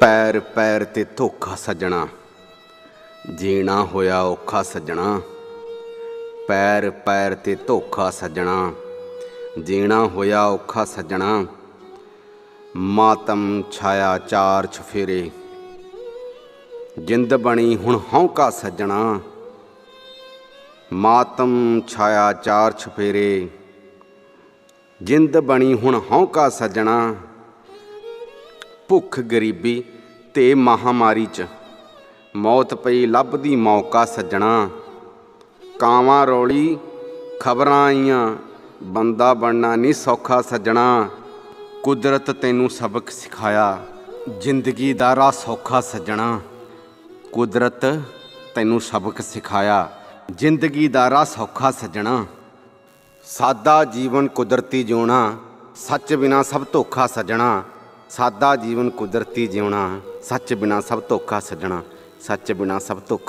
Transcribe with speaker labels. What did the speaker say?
Speaker 1: ਪੈਰ ਪੈਰ ਤੇ ਧੋਖਾ ਸੱਜਣਾ, ਜੀਣਾ ਹੋਇਆ ਔਖਾ ਸੱਜਣਾ। ਪੈਰ ਪੈਰ ਤੇ ਧੋਖਾ ਸੱਜਣਾ, ਜੀਣਾ ਹੋਇਆ ਔਖਾ ਸੱਜਣਾ। ਮਾਤਮ ਛਾਇਆ ਚਾਰ ਚਫੇਰੇ ਜਿੰਦ ਬਣੀ ਹੁਣ ਹੌਂਕਾ ਸੱਜਣਾ। ਮਾਤਮ ਛਾਇਆ ਚਾਰ ਚਫੇਰੇ ਜਿੰਦ ਬਣੀ ਹੁਣ ਹੌਂਕਾ ਸੱਜਣਾ। ਭੁੱਖ ਗਰੀਬੀ ਤੇ ਮਹਾਮਾਰੀ ਚ। ਮੌਤ ਪਈ ਲੱਭਦੀ ਮੌਕਾ ਸੱਜਣਾ। ਕਾਵਾਂ ਰੋਲੀ, ਖਬਰਾਂ ਆਈਆਂ, ਬੰਦਾ ਬਣਨਾ ਨਹੀਂ ਸੌਖਾ ਸੱਜਣਾ। ਕੁਦਰਤ ਤੈਨੂੰ ਸਬਕ ਸਿਖਾਇਆ, ਜ਼ਿੰਦਗੀ ਦਾ ਰਾਹ ਸੌਖਾ ਸੱਜਣਾ। ਕੁਦਰਤ ਤੈਨੂੰ ਸਬਕ ਸਿਖਾਇਆ, ਜ਼ਿੰਦਗੀ ਦਾ ਰਾਹ ਸੌਖਾ ਸੱਜਣਾ। ਸਾਦਾ ਜੀਵਨ ਕੁਦਰਤੀ ਜਿਉਣਾ, ਸੱਚ ਬਿਨਾ ਸਭ ਧੋਖਾ ਸੱਜਣਾ। ਸਾਦਾ ਜੀਵਨ ਕੁਦਰਤੀ ਜਿਉਣਾ ਸੱਚ ਬਿਨਾ ਸਭ ਧੋਖਾ ਸੱਜਣਾ ਸੱਚ ਬਿਨਾ ਸਭ ਧੋਖਾ